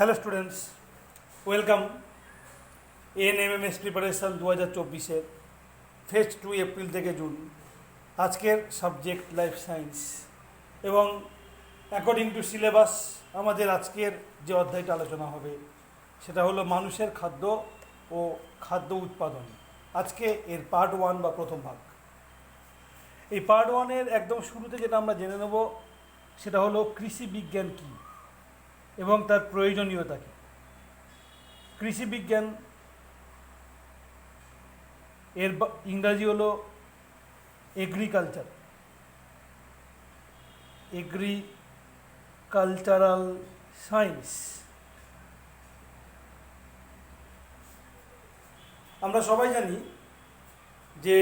Hello students welcome N M M S preparation দু হাজার চব্বিশের ফেস্ট টু এপ্রিল থেকে জুন আজকের সাবজেক্ট লাইফ সায়েন্স এবং অ্যাকর্ডিং টু সিলেবাস আমাদের আজকের যে অধ্যায়টা আলোচনা হবে, সেটা হলো মানুষের খাদ্য ও খাদ্য উৎপাদন। আজকে এর পার্ট ওয়ান বা প্রথম ভাগ। এই পার্ট ওয়ানের একদম শুরুতে যেটা আমরা জেনে নেব, সেটা হলো কৃষি বিজ্ঞান কী? এবং তার প্রয়োজনীয়তা কী কৃষি বিজ্ঞান এর ইংরাজি হলো এগ্রিকালচার এগ্রিকালচারাল সায়েন্স আমরা সবাই জানি যে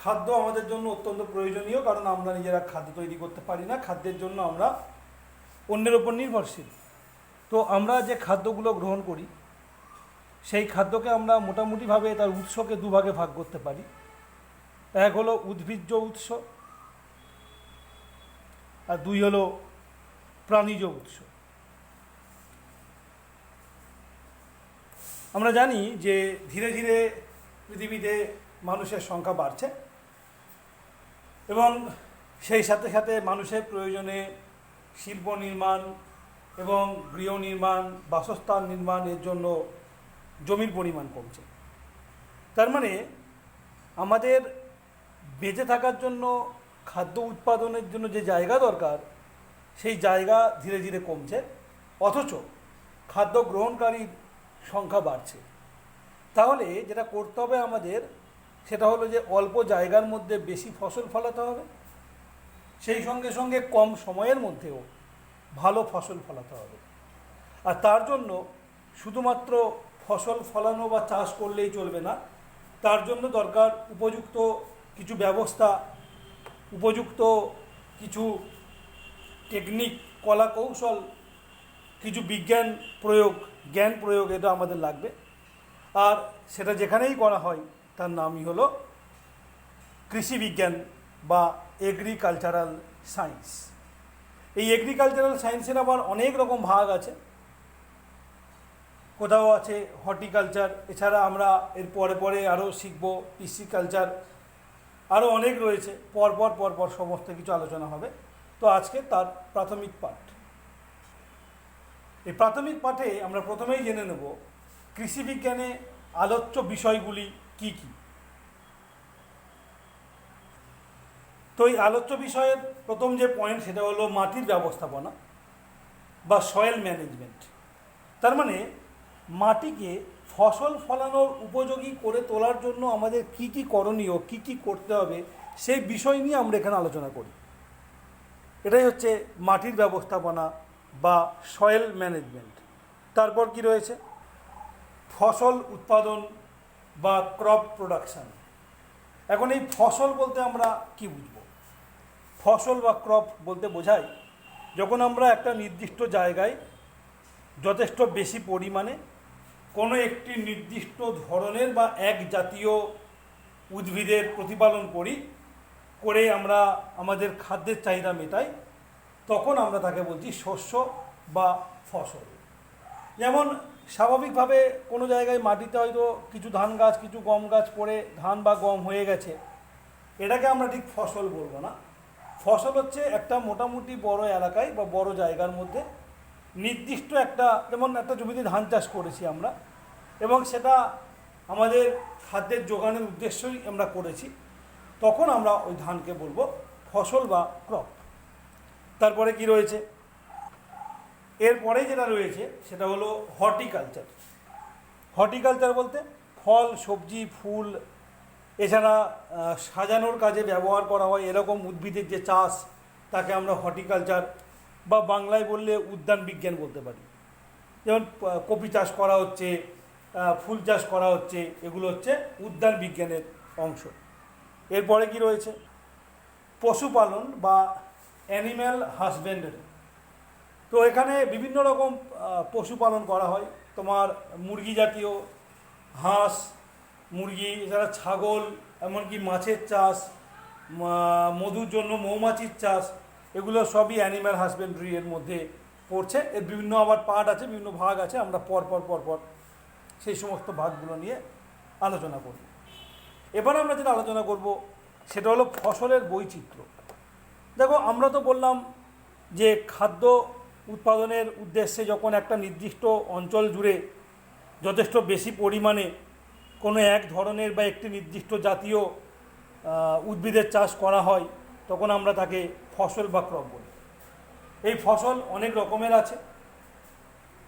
খাদ্য আমাদের জন্য অত্যন্ত প্রয়োজনীয়, কারণ আমরা নিজেরা খাদ্য তৈরি করতে পারি না। খাদ্যের জন্য আমরা অন্যের ওপর নির্ভরশীল। তো আমরা যে খাদ্যগুলো গ্রহণ করি, সেই খাদ্যকে আমরা মোটামুটিভাবে তার উৎসকে দুভাগে ভাগ করতে পারি। এক হলো উদ্ভিজ্জ উৎস আর দুই হলো প্রাণীজ উৎস। আমরা জানি যে ধীরে ধীরে পৃথিবীতে মানুষের সংখ্যা বাড়ছে এবং সেই সাথে সাথে মানুষের প্রয়োজনে শিল্প নির্মাণ এবং গৃহ নির্মাণ, বাসস্থান নির্মাণের জন্য জমির পরিমাণ কমছে। তার মানে আমাদের বেঁচে থাকার জন্য, খাদ্য উৎপাদনের জন্য যে জায়গা দরকার, সেই জায়গা ধীরে ধীরে কমছে। অথচ খাদ্য গ্রহণকারীর সংখ্যা বাড়ছে। তাহলে যেটা করতে হবে আমাদের, সেটা হলো যে অল্প জায়গার মধ্যে বেশি ফসল ফলাতে হবে। সেই সঙ্গে সঙ্গে কম সময়ের মধ্যেও ভালো ফসল ফলাতে হবে। আর তার জন্য শুধুমাত্র ফসল ফলানো বা চাষ করলেই চলবে না, তার জন্য দরকার উপযুক্ত কিছু ব্যবস্থা, উপযুক্ত কিছু টেকনিক কলা কৌশল কিছু বিজ্ঞান প্রয়োগ, জ্ঞান প্রয়োগ এটা আমাদের লাগবে। আর সেটা যেখানেই করা হয়, তার নামই হলো কৃষি বিজ্ঞান বা এগ্রিকালচারাল সায়েন্স এই এগ্রিকালচারাল সায়েন্সের আবার অনেক রকম ভাগ আছে। কোথাও আছে হর্টিকালচার এছাড়া আমরা এর পরে পরে আরও শিখব পিসিকালচার আরও অনেক রয়েছে। পরপর পরপর সমস্ত কিছু আলোচনা হবে। তো আজকে তার প্রাথমিক পাঠ। এই প্রাথমিক পাঠে আমরা প্রথমেই জেনে নেব কৃষি বিজ্ঞানে আলোচ্য বিষয়গুলি কি কি। তো এই আলোচ্য বিষয়ের প্রথম যে পয়েন্ট সেটা হলো মাটির ব্যবস্থাপনা বা সয়েল ম্যানেজমেন্ট তার মানে মাটিকে ফসল ফলানোর উপযোগী করে তোলার জন্য আমাদের কি কি করণীয়, কি কি করতে হবে, সেই বিষয় নিয়ে আমরা এখানে আলোচনা করি। এটাই হচ্ছে মাটির ব্যবস্থাপনা বা সয়েল ম্যানেজমেন্ট তারপর কি রয়েছে? ফসল উৎপাদন বা ক্রপ প্রোডাকশন এখন এই ফসল বলতে আমরা কি বুঝব? ফসল বা ক্রপ বলতে বোঝায়, যখন আমরা একটা নির্দিষ্ট জায়গায় যথেষ্ট বেশি পরিমাণে কোনো একটি নির্দিষ্ট ধরনের বা এক জাতীয় উদ্ভিদের প্রতিপালন করি, করে আমরা আমাদের খাদ্যের চাহিদা মেটাই, তখন আমরা তাকে বলছি শস্য বা ফসল। যেমন স্বাভাবিকভাবে কোনো জায়গায় মাটিতে হয়তো কিছু ধান গাছ, কিছু গম গাছ পড়ে, ধান বা গম হয়ে গেছে, এটাকে আমরা ঠিক ফসল বলব না। ফসল হচ্ছে একটা মোটামুটি বড় এলাকায় বা বড় জায়গার মধ্যে নির্দিষ্ট একটা, যেমন একটা জমিতে ধান চাষ করেছি আমরা, এবং সেটা আমাদের খাদ্যের যোগানের উদ্দেশ্যই আমরা করেছি, তখন আমরা ওই ধানকে বলব ফসল বা ক্রপ। তারপরে কি রয়েছে? এরপরে যেটা রয়েছে, সেটা হলো হর্টিকালচার। হর্টিকালচার বলতে ফল, সবজি, ফুল এছাড়া সাজানোর কাজে ব্যবহার করা হয় এরকম উদ্ভিদের যে চাষ, তাকে আমরা হর্টিকালচার বা বাংলায় বললে উদ্যান বিজ্ঞান বলতে পারি। যেমন কপি চাষ করা হচ্ছে ফুল চাষ করা হচ্ছে, এগুলো হচ্ছে উদ্যান বিজ্ঞানের অংশ। এরপরে কি রয়েছে? পশুপালন বা অ্যানিম্যাল হাজবেন্ডারি তো এখানে বিভিন্ন রকম পশুপালন করা হয়। তোমার মুরগি জাতীয় হাঁস মুরগি, এছাড়া ছাগল, এমনকি মাছের চাষ মধুর জন্য মৌমাছির চাষ, এগুলো সবই অ্যানিম্যাল হাজবেন্ডারি এর মধ্যে পড়ছে। এর বিভিন্ন আবার পার্ট আছে, বিভিন্ন ভাগ আছে, আমরা পর পর পর পর সেই সমস্ত ভাগগুলো নিয়ে আলোচনা করব। এবার আমরা যেটা আলোচনা করব, সেটা হলো ফসলের বৈচিত্র্য। দেখো, আমরা তো বললাম যে খাদ্য উৎপাদনের উদ্দেশ্যে যখন একটা নির্দিষ্ট অঞ্চল জুড়ে যথেষ্ট বেশি পরিমাণে কোনো এক ধরনের বা একটি নির্দিষ্ট জাতীয় উদ্ভিদের চাষ করা হয়, তখন আমরা তাকে ফসল বা ক্রপ বলি। এই ফসল অনেক রকমের আছে।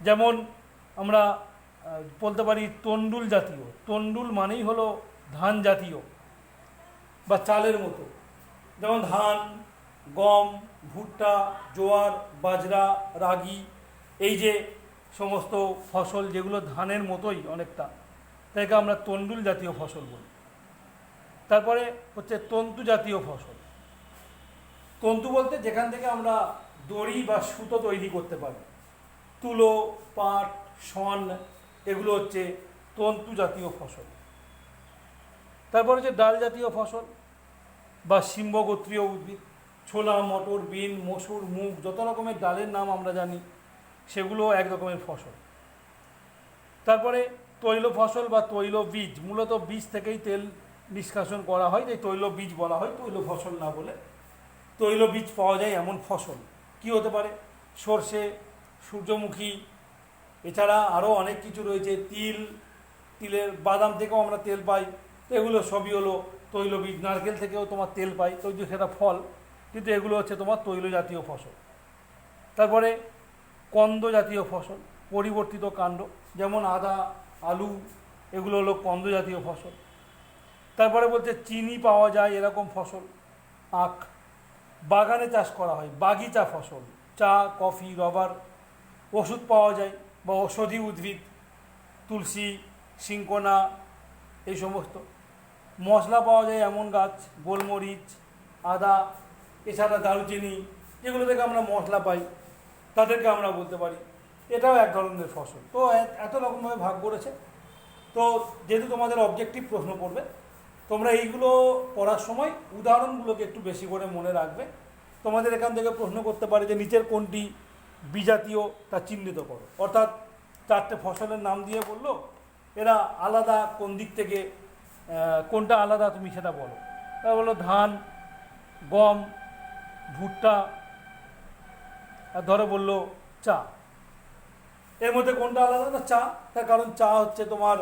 যেমন আমরা বলতে পারি তন্ডুল জাতীয়। তন্ডুল মানেই হলো ধান জাতীয় বা চালের মতো। যেমন ধান, গম, ভুট্টা, জোয়ার, বাজরা, রাগি, এই যে সমস্ত ফসল যেগুলো ধানের মতোই অনেকটা। তাকে আমরা তন্ডুল জাতীয় ফসল বলি। তারপরে হচ্ছে তন্তু জাতীয় ফসল। তন্তু বলতে যেখান থেকে আমরা দড়ি বা সুতো তৈরি করতে পারি। তুলো, পাট শন এগুলো হচ্ছে তন্তু জাতীয় ফসল। তারপর হচ্ছে ডাল জাতীয় ফসল বা সিম্বগোত্রীয় উদ্ভিদ, ছোলা, মটর, বিন, মসুর, মুগ, যত রকমের ডালের নাম আমরা জানি সেগুলো এক রকমের ফসল। তারপরে তৈল ফসল বা তৈল বীজ, মূলত বীজ থেকেই তেল নিষ্কাশন করা হয় তাই তৈল বীজ বলা হয়, তৈল ফসল না বলে। তৈল বীজ পাওয়া যায় এমন ফসল। কি হতে পারে? সর্ষে, সূর্যমুখী, এছাড়া আরও অনেক কিছু রয়েছে। তিল, তিলের বাদাম থেকেও আমরা তেল পাই। এগুলো সবই হলো তৈলবীজ নারকেল থেকেও তোমার তেল পাই। তো যে সেটা ফল, কিন্তু এগুলো হচ্ছে তোমার তৈল জাতীয় ফসল। তারপরে কন্দ জাতীয় ফসল, পরিবর্তিত কাণ্ড, যেমন আদা আলু, এগুলো হলো কন্দ জাতীয় ফসল। তারপরে বলছে চিনি পাওয়া যায় এরকম ফসল, আখ। বাগানে চাষ করা হয়, বাগিচা ফসল, চা, কফি, রবার, ওষুধ পাওয়া যায় বা ঔষধি উদ্ভিদ, তুলসী সিঙ্কোনা এই সমস্ত। মশলা পাওয়া যায় এমন গাছ, গোলমরিচ, আদা, এছাড়া দারুচিনি, যেগুলো থেকে আমরা মশলা পাই, তাদেরকে আমরা বলতে পারি এটাও এক ধরনের ফসল। তো এত রকমভাবে ভাগ করেছে। তো যেহেতু তোমাদের অবজেক্টিভ প্রশ্ন করবে তোমরা এইগুলো পড়ার সময় উদাহরণগুলোকে একটু বেশি করে মনে রাখবে। তোমাদের এখান থেকে প্রশ্ন করতে পারে যে নিচের কোনটি বিজাতীয় তা চিহ্নিত করো। অর্থাৎ চারটে ফসলের নাম দিয়ে বলল, এরা আলাদা কোন দিক থেকে কোনটা আলাদা তুমি সেটা বলো। তা বলল, ধান, গম, ভুট্টা, আর ধরো বলল চা। এর মধ্যে কোনটা আলাদা? না, চা। তার কারণ চা হচ্ছে তোমার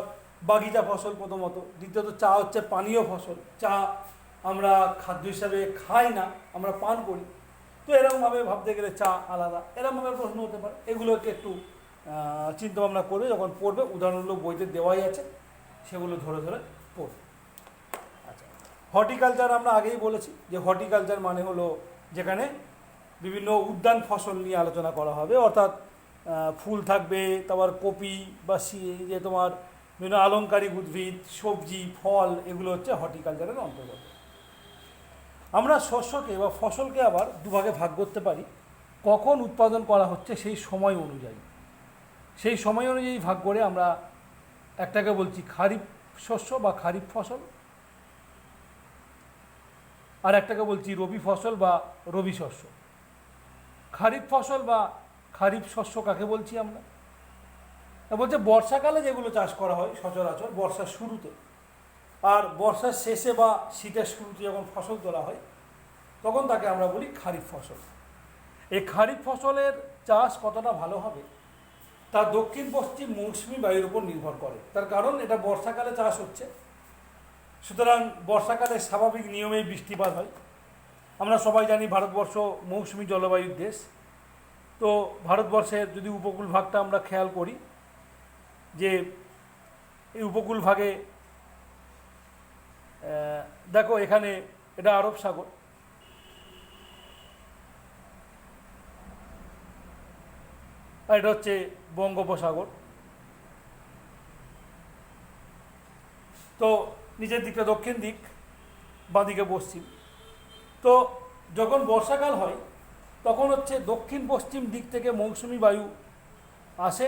বাগিচা ফসল প্রথমত। দ্বিতীয়ত, চা হচ্ছে পানীয় ফসল। চা আমরা খাদ্য হিসাবে খাই না, আমরা পান করি। তো এরকমভাবে ভাবতে গেলে চা আলাদা। এরকমভাবে প্রশ্ন হতে পারে। এগুলোকে একটু চিন্তা ভাবনা করবে যখন পড়বে, উদাহরণগুলো বইতে দেওয়াই আছে, সেগুলো ধরে ধরে পড়বে। আচ্ছা হর্টিকালচার আমরা আগেই বলেছি যে হর্টিকালচার মানে হলো যেখানে বিভিন্ন উদ্যান ফসল নিয়ে আলোচনা করা হবে। অর্থাৎ ফুল থাকবে, তারপর কপি বা যে তোমার বিভিন্ন আলংকারিক উদ্ভিদ, সবজি, ফল, এগুলো হচ্ছে হর্টিকালচারের অন্তর্গত। আমরা শস্যকে বা ফসলকে আবার দুভাগে ভাগ করতে পারি, কখন উৎপাদন করা হচ্ছে সেই সময় অনুযায়ী। সেই সময় অনুযায়ী ভাগ করে আমরা একটাকে বলছি খারিফ শস্য বা খারিফ ফসল, আর একটাকে বলছি রবি ফসল বা রবি শস্য। খারিফ ফসল বা খারিফ শস্য কাকে বলছি আমরা? বলছে বর্ষাকালে যেগুলো চাষ করা হয় সচরাচর, বর্ষার শুরুতে। আর বর্ষার শেষে বা শীতের শুরুতে যখন ফসল তোলা হয়, তখন তাকে আমরা বলি খারিফ ফসল। এই খারিফ ফসলের চাষ কতটা ভালো হবে? তা দক্ষিণ পশ্চিম মৌসুমি বায়ুর উপর নির্ভর করে। তার কারণ এটা বর্ষাকালে চাষ হচ্ছে। সুতরাং বর্ষাকালে স্বাভাবিক নিয়মেই বৃষ্টিপাত হয়। আমরা সবাই জানি ভারতবর্ষ মৌসুমি জলবায়ুর দেশ। তো ভারতবর্ষের যদি উপকূল ভাগটা আমরা খেয়াল করি, যে এই উপকূল ভাগে দেখো এখানে এটা আরব সাগর। আর এটা হচ্ছে বঙ্গোপসাগর। তো নিচের দিকটা দক্ষিণ দিক, বাঁদিকে পশ্চিম। তো যখন বর্ষাকাল হয় তখন হচ্ছে দক্ষিণ পশ্চিম দিক থেকে মৌসুমি বায়ু আসে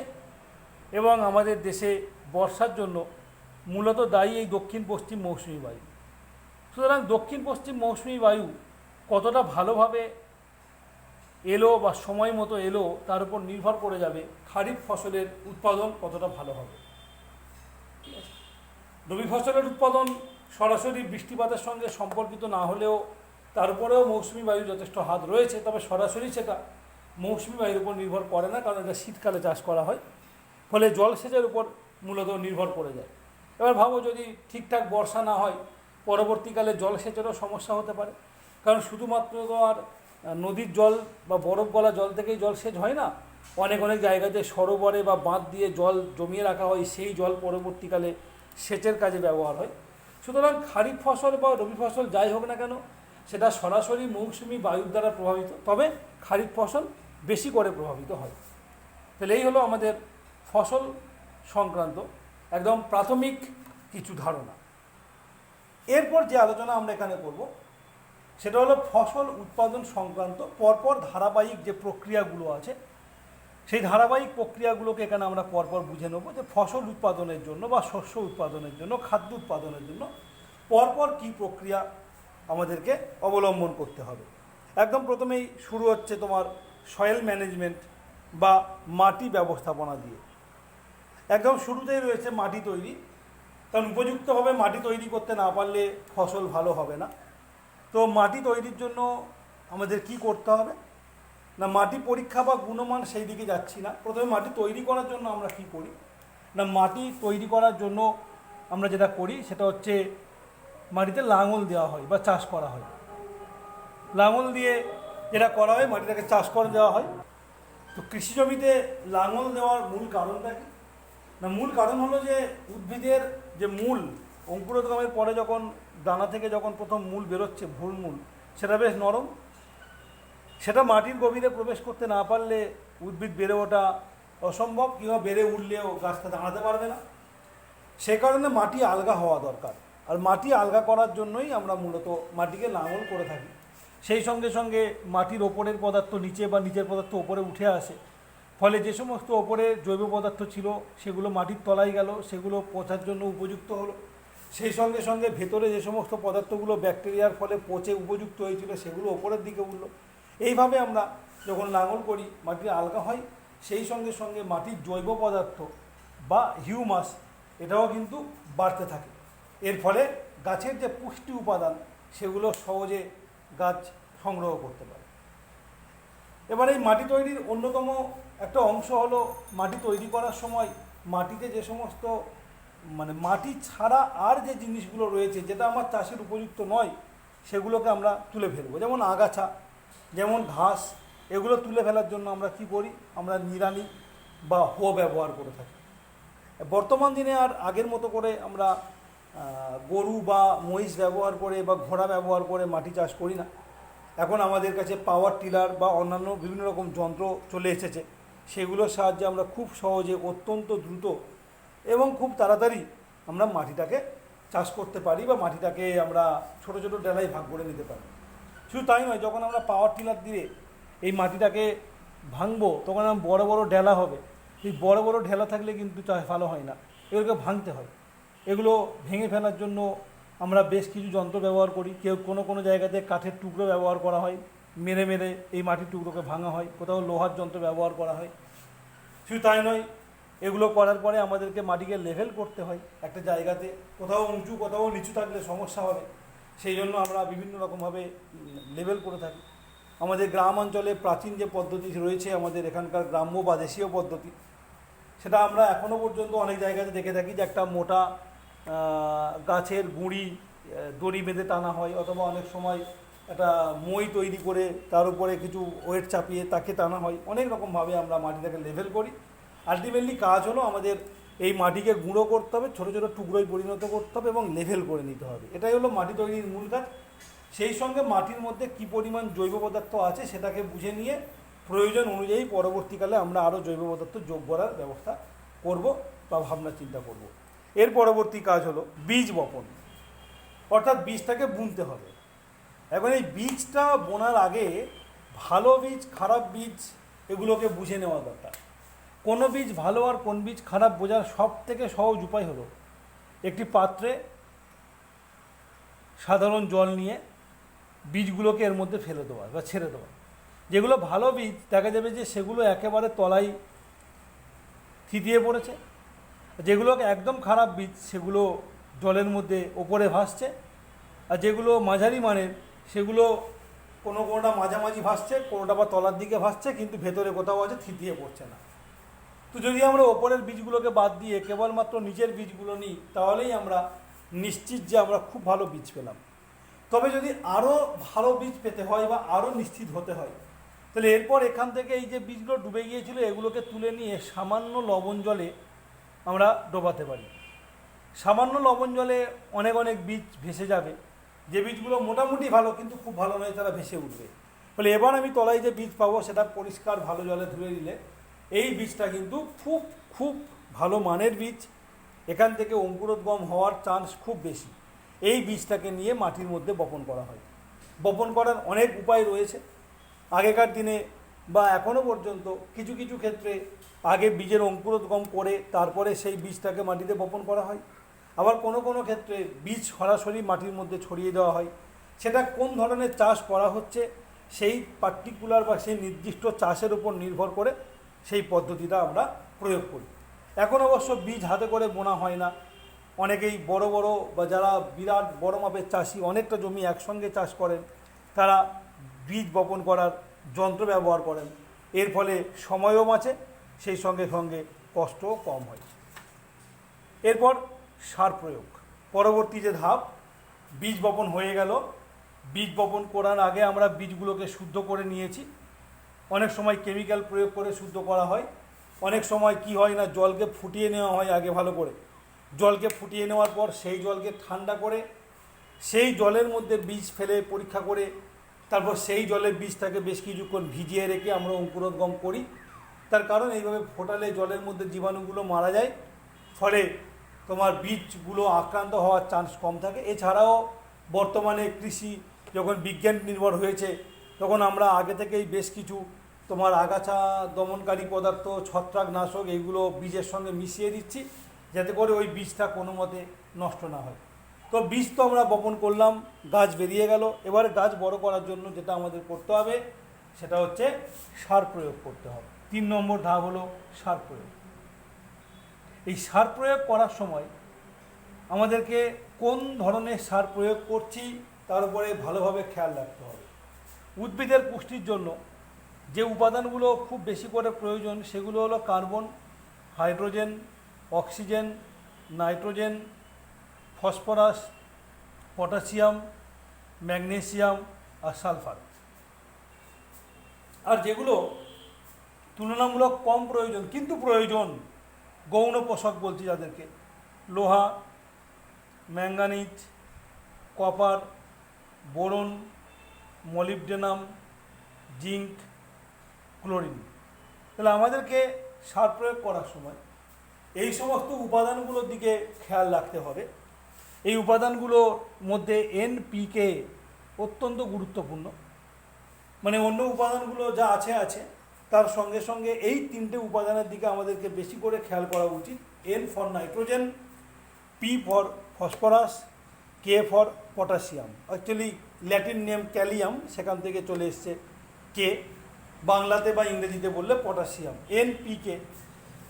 এবং আমাদের দেশে বর্ষার জন্য মূলত দায়ী এই দক্ষিণ পশ্চিম মৌসুমি বায়ু। সুতরাং দক্ষিণ পশ্চিম মৌসুমি বায়ু কতটা ভালোভাবে এলো বা সময় মতো এলো তার উপর নির্ভর করে যাবে খারিফ ফসলের উৎপাদন কতটা ভালো হবে। রবি ফসলের উৎপাদন সরাসরি বৃষ্টিপাতের সঙ্গে সম্পর্কিত না হলেও তারপরেও মৌসুমি বায়ু যথেষ্ট হাত রয়েছে, তবে সরাসরি সেটা মৌসুমি বায়ুর উপর নির্ভর করে না, কারণ এটা শীতকালে চাষ করা হয়। ফলে জলসেচের উপর মূলত নির্ভর করে যায়। এবার ভাবো যদি ঠিকঠাক বর্ষা না হয়, পরবর্তীকালে জলসেচেরও সমস্যা হতে পারে। কারণ শুধুমাত্র তো আর নদীর জল বা বরফ গলা জল থেকেই জলসেচ হয় না, অনেক অনেক জায়গাতে সরোবরে বা বাঁধ দিয়ে জল জমিয়ে রাখা হয়, সেই জল পরবর্তীকালে সেচের কাজে ব্যবহার হয়। সুতরাং খারিফ ফসল বা রবি ফসল যাই হোক না কেন সেটা সরাসরি মৌসুমি বায়ুর দ্বারা প্রভাবিত, তবে খারিফ ফসল বেশি করে প্রভাবিত হয়। তাহলে এই হলো আমাদের ফসল সংক্রান্ত একদম প্রাথমিক কিছু ধারণা। এরপর যে আলোচনা আমরা এখানে করব, সেটা হলো ফসল উৎপাদন সংক্রান্ত, পরপর ধারাবাহিক যে প্রক্রিয়াগুলো আছে, সেই ধারাবাহিক প্রক্রিয়াগুলোকে এখানে আমরা পরপর বুঝে নেব যে ফসল উৎপাদনের জন্য বা শস্য উৎপাদনের জন্য, খাদ্য উৎপাদনের জন্য পরপর কী প্রক্রিয়া আমাদেরকে অবলম্বন করতে হবে। একদম প্রথমেই শুরু হচ্ছে তোমার সয়েল ম্যানেজমেন্ট বা মাটি ব্যবস্থাপনা দিয়ে। একদম শুরুতেই রয়েছে মাটি তৈরি। কারণ উপযুক্তভাবে মাটি তৈরি করতে না পারলে ফসল ভালো হবে না। তো মাটি তৈরির জন্য আমাদের কি করতে হবে? না, মাটি পরীক্ষা বা গুণমান সেই দিকে যাচ্ছি না। প্রথমে মাটি তৈরি করার জন্য আমরা কি করি? না, মাটি তৈরি করার জন্য আমরা যেটা করি সেটা হচ্ছে মাটিতে লাঙল দেওয়া হয় বা চাষ করা হয়। লাঙল দিয়ে যেটা করা হয়, মাটিটাকে চাষ করে দেওয়া হয়। তো কৃষি জমিতে লাঙল দেওয়ার মূল কারণটা কি? না, মূল কারণ হলো যে উদ্ভিদের যে মূল, অঙ্কুরোদ্গমের পরে যখন, দানা থেকে যখন প্রথম মূল বেরোচ্ছে ভুল মূল, সেটা বেশ নরম। সেটা মাটির গভীরে প্রবেশ করতে না পারলে উদ্ভিদ বেড়ে ওঠা অসম্ভব কিংবা বেড়ে উঠলেও গাছটা দাঁড়াতে পারবে না। সে কারণে মাটি আলগা হওয়া দরকার। আর মাটি আলগা করার জন্যই আমরা মূলত মাটিকে লাঙল করে থাকি। সেই সঙ্গে সঙ্গে মাটির ওপরের পদার্থ নিচে বা নিচের পদার্থ ওপরে উঠে আসে। ফলে যে সমস্ত ওপরে জৈব পদার্থ ছিল, সেগুলো মাটির তলায় গেল, সেগুলো পচার জন্য উপযুক্ত হলো। সেই সঙ্গে সঙ্গে ভেতরে যে সমস্ত পদার্থগুলো ব্যাকটেরিয়ার ফলে পচে উপযুক্ত হয়েছিল, সেগুলো ওপরের দিকে উঠল। এইভাবে আমরা যখন লাঙল করি, মাটি আলগা হয়, সেই সঙ্গে সঙ্গে মাটির জৈব পদার্থ বা হিউমাস, এটাও কিন্তু বাড়তে থাকে। এর ফলে গাছের যে পুষ্টি উপাদান, সেগুলো সহজে গাছ সংগ্রহ করতে পারে। এবার এই মাটি তৈরির অন্যতম একটা অংশ হলো মাটি তৈরি করার সময় মাটিতে যে সমস্ত মানে মাটি ছাড়া আর যে জিনিসগুলো রয়েছে, যেটা আমার চাষের উপযুক্ত নয়, সেগুলোকে আমরা তুলে ফেলব। যেমন আগাছা, যেমন ঘাস, এগুলো তুলে ফেলার জন্য আমরা কি করি? আমরা নিড়ানি বা হো ব্যবহার করে থাকি। বর্তমান দিনে আর আগের মতো করে আমরা গরু বা মহিষ ব্যবহার করে বা ঘোড়া ব্যবহার করে মাটি চাষ করি না। এখন আমাদের কাছে পাওয়ার টিলার বা অন্যান্য বিভিন্ন রকম যন্ত্র চলে এসেছে। সেগুলোর সাহায্যে আমরা খুব সহজে অত্যন্ত দ্রুত এবং খুব তাড়াতাড়ি আমরা মাটিটাকে চাষ করতে পারি বা মাটিটাকে আমরা ছোট ছোট ডেলায় ভাগ করে নিতে পারি। শুধু তাই নয়, যখন আমরা পাওয়ার টিলার দিয়ে এই মাটিটাকে ভাঙবো, তখন আমার বড় বড় ডেলা হবে। এই বড় বড় ঢেলা থাকলে কিন্তু ভালো হয় না। এগুলোকে ভাঙতে হয়। এগুলো ভেঙে ফেলার জন্য আমরা বেশ কিছু যন্ত্র ব্যবহার করি। কেউ কোনো কোনো জায়গাতে কাঠের টুকরো ব্যবহার করা হয়। মেরে মেরে এই মাটির টুকরোকে ভাঙা হয়। কোথাও লোহার যন্ত্র ব্যবহার করা হয়। শুধু তাই নয়, এগুলো করার পরে আমাদেরকে মাটিকে লেভেল করতে হয় একটা জায়গাতে। কোথাও উঁচু, কোথাও নিচু থাকলে সমস্যা হবে। সেই জন্য আমরা বিভিন্ন রকমভাবে লেভেল করে থাকি। আমাদের গ্রাম অঞ্চলে প্রাচীন যে পদ্ধতি রয়েছে, আমাদের এখানকার গ্রাম্য বা দেশীয় পদ্ধতি, সেটা আমরা এখনও পর্যন্ত অনেক জায়গাতে দেখে থাকি যে একটা মোটা গাছের গুঁড়ি দড়ি বেঁধে টানা হয়, অথবা অনেক সময় একটা মই তৈরি করে তার উপরে কিছু ওয়েট চাপিয়ে তাকে টানা হয়। অনেক রকমভাবে আমরা মাটিটাকে লেভেল করি। আলটিমেটলি কাজ হলো আমাদের এই মাটিকে গুঁড়ো করতে হবে, ছোটো ছোটো টুকরোয় পরিণত করতে হবে এবং লেভেল করে নিতে হবে। এটাই হলো মাটি তৈরির মূল কাজ। সেই সঙ্গে মাটির মধ্যে কী পরিমাণ জৈব পদার্থ আছে সেটাকে বুঝে নিয়ে প্রয়োজন অনুযায়ী পরবর্তীকালে আমরা আরও জৈব পদার্থ যোগ করার ব্যবস্থা করব বা ভাবনা চিন্তা করব। এর পরবর্তী কাজ হলো বীজ বপন। অর্থাৎ বীজটাকে বুনতে হবে। এখন এই বীজটা বোনার আগে ভালো বীজ, খারাপ বীজ এগুলোকে বুঝে নেওয়া দরকার। কোনো বীজ ভালো আর কোন বীজ খারাপ বোঝার সব থেকে সহজ উপায় হলো একটি পাত্রে সাধারণ জল নিয়ে বীজগুলোকে এর মধ্যে ফেলে দেওয়া বা ছেড়ে দেওয়া। যেগুলো ভালো বীজ, দেখা যাবে যে সেগুলো একেবারে তলায় থিতিয়ে পড়েছে। যেগুলো একদম খারাপ বীজ সেগুলো জলের মধ্যে ওপরে ভাসছে, আর যেগুলো মাঝারি মানের সেগুলো কোনো কোনোটা মাঝামাঝি ভাসছে, কোনোটা বা তলার দিকে ভাসছে, কিন্তু ভেতরে কোথাও আছে, থিতিয়ে পড়ছে না। তো যদি আমরা ওপরের বীজগুলোকে বাদ দিয়ে কেবলমাত্র নিচের বীজগুলো নিই, তাহলেই আমরা নিশ্চিত যে আমরা খুব ভালো বীজ পেলাম। তবে যদি আরও ভালো বীজ পেতে হয় বা আরও নিশ্চিত হতে হয়, তাহলে এরপর এখান থেকে এই যে বীজগুলো ডুবে গিয়েছিল, এগুলোকে তুলে নিয়ে সামান্য লবণ জলে আমরা ডোবাতে পারি। সামান্য লবণ জলে অনেক অনেক বীজ ভেসে যাবে। যে বীজগুলো মোটামুটি ভালো কিন্তু খুব ভালো নয়, তারা ভেসে উঠবে। ফলে এবার আমি তলায় যে বীজ পাবো সেটা পরিষ্কার ভালো জলে ধুয়ে দিলে এই বীজটা কিন্তু খুব খুব ভালো মানের বীজ। এখান থেকে অঙ্কুরোদ্গম হওয়ার চান্স খুব বেশি। এই বীজটাকে নিয়ে মাটির মধ্যে বপন করা হয়। বপন করার অনেক উপায় রয়েছে। আগেকার দিনে বা এখনও পর্যন্ত কিছু কিছু ক্ষেত্রে আগে বীজের অঙ্কুরোদ্গম করে তারপরে সেই বীজটাকে মাটিতে বপন করা হয়। আবার কোনো কোনো ক্ষেত্রে বীজ সরাসরি মাটির মধ্যে ছড়িয়ে দেওয়া হয়। সেটা কোন ধরনের চাষ করা হচ্ছে, সেই পার্টিকুলার বা সেই নির্দিষ্ট চাষের উপর নির্ভর করে সেই পদ্ধতিটা আমরা প্রয়োগ করি। এখন অবশ্য বীজ হাতে করে বোনা হয় না। অনেকেই বড় বড় বা যারা বিরাট বড় মাপের চাষি অনেকটা জমি একসঙ্গে চাষ করেন, তারা বীজ বপন করার যন্ত্র ব্যবহার করেন। এর ফলে সময়ও বাঁচে, সেই সঙ্গে সঙ্গে কষ্টও কম হয়। এরপর সার প্রয়োগ। পরবর্তী যে ধাপ, বীজ বপন হয়ে গেল। বীজ বপন করার আগে আমরা বীজগুলোকে শুদ্ধ করে নিয়েছি। অনেক সময় কেমিক্যাল প্রয়োগ করে শুদ্ধ করা হয়। অনেক সময় কি হয় না, জলকে ফুটিয়ে নেওয়া হয় আগে ভালো করে। জলকে ফুটিয়ে নেওয়ার পর সেই জলকে ঠান্ডা করে, সেই জলের মধ্যে বীজ ফেলে পরীক্ষা করে তারপর সেই জলে বীজটাকে বেশ কিছুক্ষণ ভিজিয়ে রেখে আমরা অঙ্কুরোদ্গম করি। তার কারণ এইভাবে ফোটালে জলের মধ্যে জীবাণুগুলো মারা যায়। ফলে তোমার বীজগুলো আক্রান্ত হওয়ার চান্স কম থাকে। এছাড়াও বর্তমানে কৃষি যখন বিজ্ঞান নির্ভর হয়েছে, তখন আমরা আগে থেকেই বেশ কিছু তোমার আগাছা দমনকারী পদার্থ, ছত্রাকনাশক এইগুলো বীজের সঙ্গে মিশিয়ে দিচ্ছি, যাতে করে ওই বীজটা কোনো মতে নষ্ট না হয়। তো বীজ তো আমরা বপন করলাম, গাছ বেরিয়ে গেল। এবারে গাছ বড় করার জন্য যেটা আমাদের করতে হবে, সেটা হচ্ছে সার প্রয়োগ করতে হবে। তিন নম্বর ধাপ হলো সার প্রয়োগ। এই সার প্রয়োগ করার সময় আমাদেরকে কোন ধরনের সার প্রয়োগ করছি, তার উপরে ভালোভাবে খেয়াল রাখতে হবে। উদ্ভিদের পুষ্টির জন্য যে উপাদানগুলো খুব বেশি করে প্রয়োজন, সেগুলো হলো carbon, hydrogen, oxygen, nitrogen phosphorus, potassium, magnesium আর সালফার। আর যেগুলো তুলনামূলক কম প্রয়োজন, কিন্তু প্রয়োজন গৌণ পোষক বলছি যাদেরকে। লোহা, manganese, copper, boron, molybdenum, zinc, chlorine. তাহলে আমাদেরকে সার প্রয়োগ করার সময় এই সমস্ত উপাদানগুলোর দিকে খেয়াল রাখতে হবে। এই উপাদানগুলোর মধ্যে এনপিকে অত্যন্ত গুরুত্বপূর্ণ। মানে অন্য উপাদানগুলো যা আছে আছে, তার সঙ্গে সঙ্গে এই তিনটে উপাদানের দিকে আমাদেরকে বেশি করে খেয়াল করা উচিত। N for nitrogen P for phosphorus K for potassium actually Latin name kalium সেখান থেকে চলে এসছে কে বাংলাতে বা ইংরেজিতে বললে পটাশিয়াম এন পি কে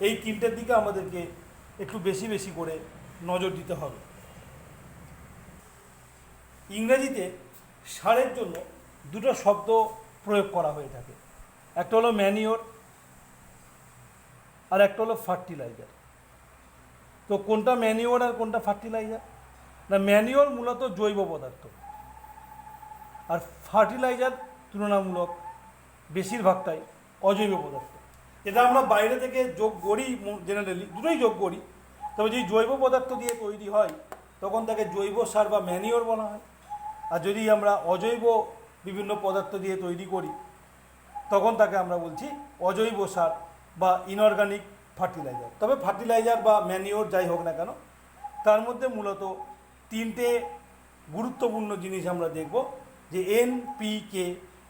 এই তিনটের দিকে আমাদেরকে একটু বেশি বেশি করে নজর দিতে হবে। ইংরেজিতে সারের জন্য দুটো শব্দ প্রয়োগ করা হয়ে থাকে। একটা হলো ম্যানিওর আর একটা হলো ফার্টিলাইজার। তো কোনটা ম্যানিওর আর কোনটা ফার্টিলাইজার? না, ম্যানিওর মূলত জৈব পদার্থ আর ফার্টিলাইজার তুলনামূলক বেশিরভাগটাই অজৈব পদার্থ। এটা আমরা বাইরে থেকে যোগ করি জেনারেলি দুটোই যোগ করি, তবে যদি জৈব পদার্থ দিয়ে তৈরি হয়, তখন তাকে জৈব সার বা ম্যানিওর বলা হয়। আর যদি আমরা অজৈব বিভিন্ন পদার্থ দিয়ে তৈরি করি, তখন তাকে আমরা বলছি অজৈব সার বা ইনঅর্গানিক ফার্টিলাইজার তবে ফার্টিলাইজার বা ম্যানিওর যাই হোক না কেন, তার মধ্যে মূলত তিনটে গুরুত্বপূর্ণ জিনিস আমরা দেখব যে এন পি কে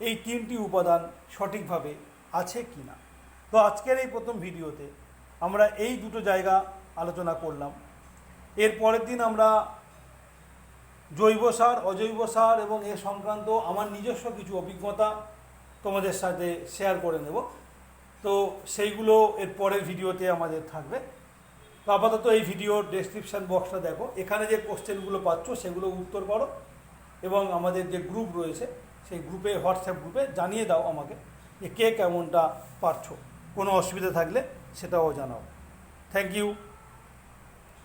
এই তিনটি উপাদান সঠিকভাবে আছে কি না তো আজকের এই প্রথম ভিডিওতে আমরা এই দুটো জায়গা আলোচনা করলাম। এর পরের দিন আমরা জৈব সার, অজৈব সার এবং এ সংক্রান্ত আমার নিজস্ব কিছু অভিজ্ঞতা তোমাদের সাথে শেয়ার করে নেব। তো সেইগুলো এর পরের ভিডিওতে আমাদের থাকবে। তো আপাতত এই ভিডিওর ডেসক্রিপশান বক্সটা দেখো। এখানে যে কোশ্চেনগুলো পাচ্ছ সেগুলো উত্তর করো এবং আমাদের যে গ্রুপ রয়েছে সেই গ্রুপে হোয়াটসঅ্যাপ গ্রুপে জানিয়ে দাও আমাকে যে কে কেমনটা পারছ। কোনো অসুবিধা থাকলে সেটাও জানাও। Thank you